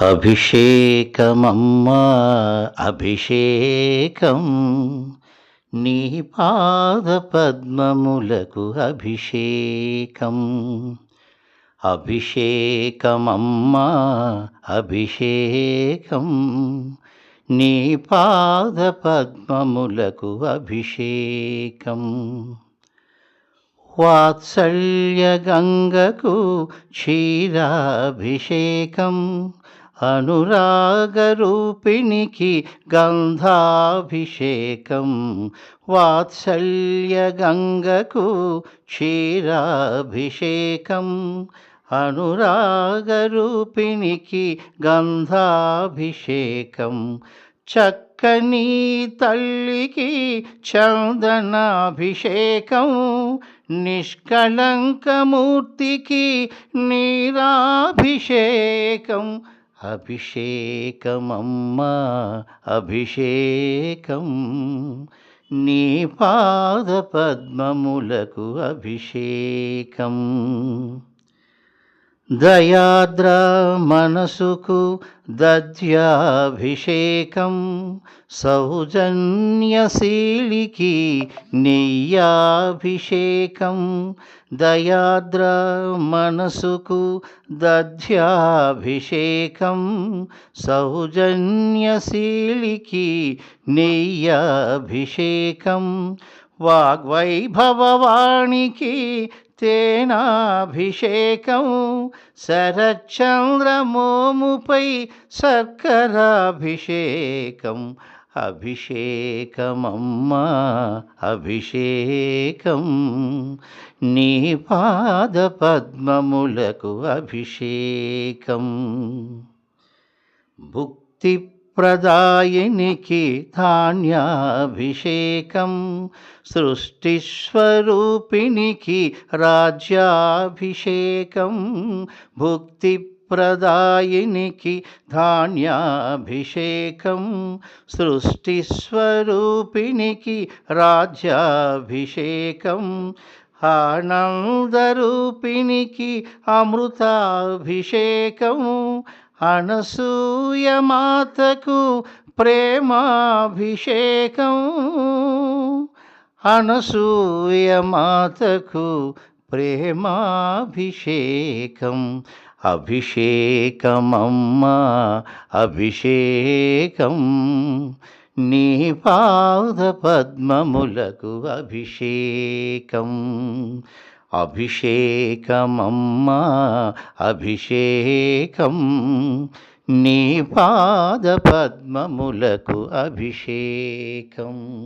అభిషేకమమ్మా అభిషేకం. నీ పాద పద్మములకు అభిషేకం. అభిషేకమమ్మా అభిషేకం. నీ పాద పద్మములకు అభిషేకం. వాత్సల్య గంగకు క్షీరాభిషేకం. అనురాగరూపిణికి గంధాభిషేకం వాత్సల్య గంగకు క్షీరాభిషేకం అనురాగరూపిణికి గంధాభిషేకం చక్కని తల్లికి చందనాభిషేకం నిష్కళంకమూర్తికి నీరాభిషేకం. అభిషేకమమ్మ అభిషేకం. నీ పాద పద్మములకు అభిషేకం. దయాద్ర మనసుకు దద్యాభిషేకం సౌజన్యశీలికి నెయ్యాభిషేకం దయాద్ర మనసుకు దద్యాభిషేకం సౌజన్యశీలికి నెయ్యాభిషేకం వాగ్వైభవవాణికి తేనాభిషేకం. శరచంద్రమోముపై శర్కరాభిషేకం అభిషేకమమ్మ అభిషేకం. నీ పాద పద్మములకు అభిషేకం. భుక్తి ప్రదాయినికి ధాన్యాభిషేకం సృష్టిస్వరూపిణికి రాజ్యాభిషేకం భుక్తి ప్రదాయినికి ధాన్యాభిషేకం సృష్టిస్వరూపిణికి రాజ్యాభిషేకం ఆనందరూపిణికి అమృతాభిషేకము అనసూయ మాతకు ప్రేమాభిషేకం. అనసూయ మాతకు ప్రేమాభిషేకం. అభిషేకమమ్మ అభిషేకం. నీ పాద పద్మములకు అభిషేకం. అభిషేకమమ్మా అభిషేకం. నీ పాద పద్మములకు అభిషేకం.